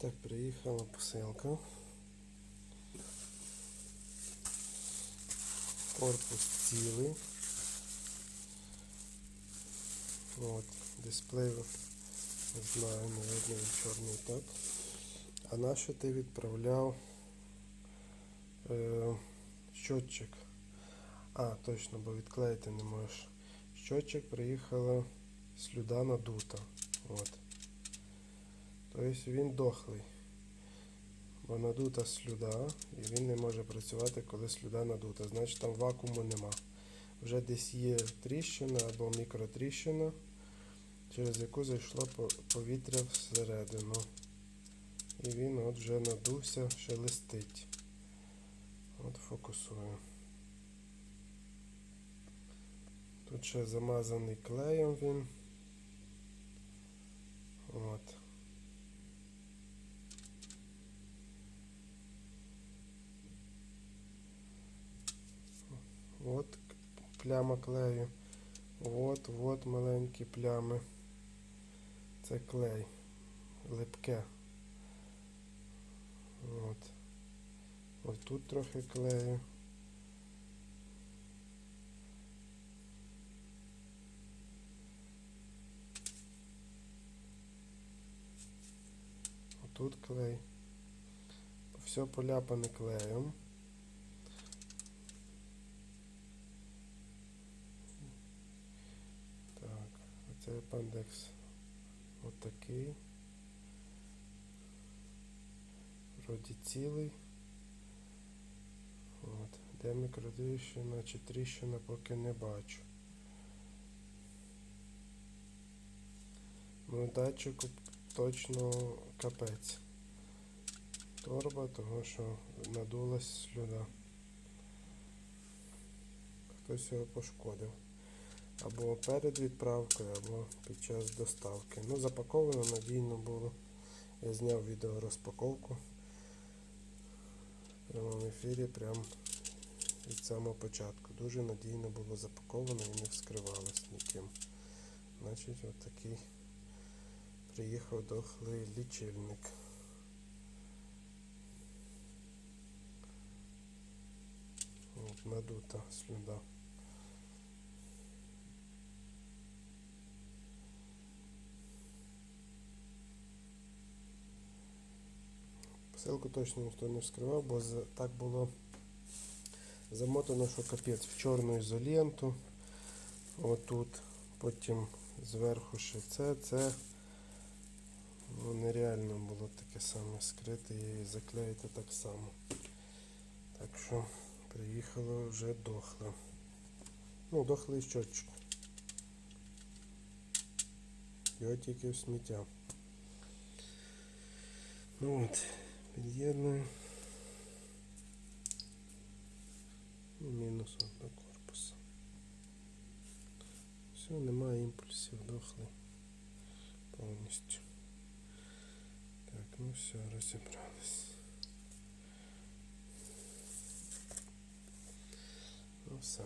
Так, приїхала посилка. Корпус цілий. От, дисплей, не знаю, видно чорний так. А на що ти відправляв е, щотчик? А, точно, бо відклеїти не можеш. Щотчик приїхала слюда надута. От. Тобто він дохлий. Бо надута слюда, і він не може працювати, коли слюда надута. Значить там вакууму нема. Вже десь є тріщина або мікротріщина, через яку зайшло повітря всередину. І він от вже надувся, шелестить. От фокусую. Тут ще замазаний клеєм він. От. Пляма клею. От, от маленькі плями. Це клей. Липке. От. Ось тут трохи клею. Отут клей. Все поляпане клеєм. Так, оце апендекс отакий. Вроді цілий. От. Де мікротріщина чи тріщина поки не бачу. Ну, датчику точно капець. Торба, того що надулась слюда. Хтось його пошкодив. Або перед відправкою, або під час доставки. Ну, запаковано надійно було. Я зняв відео розпаковку. В прямому ефірі прямо від самого початку. Дуже надійно було запаковано і не вскривалось ніким. Значить, отакий приїхав дохлий лічильник. От, надута слюда. Посилку точно ніхто не вскривав, бо так було замотано, що капець в чорну ізоленту. Отут, потім зверху ще це, це. Ну, нереально було таке саме скрити і заклеїти так само. Так що приїхало вже дохле. Ну, дохлий щотчик. Його тільки в сміття. Ну от, під'єдную. І мінус от до корпусу. Все, немає імпульсів, дохлий повністю. Так, ну все, розібрались. Ну все.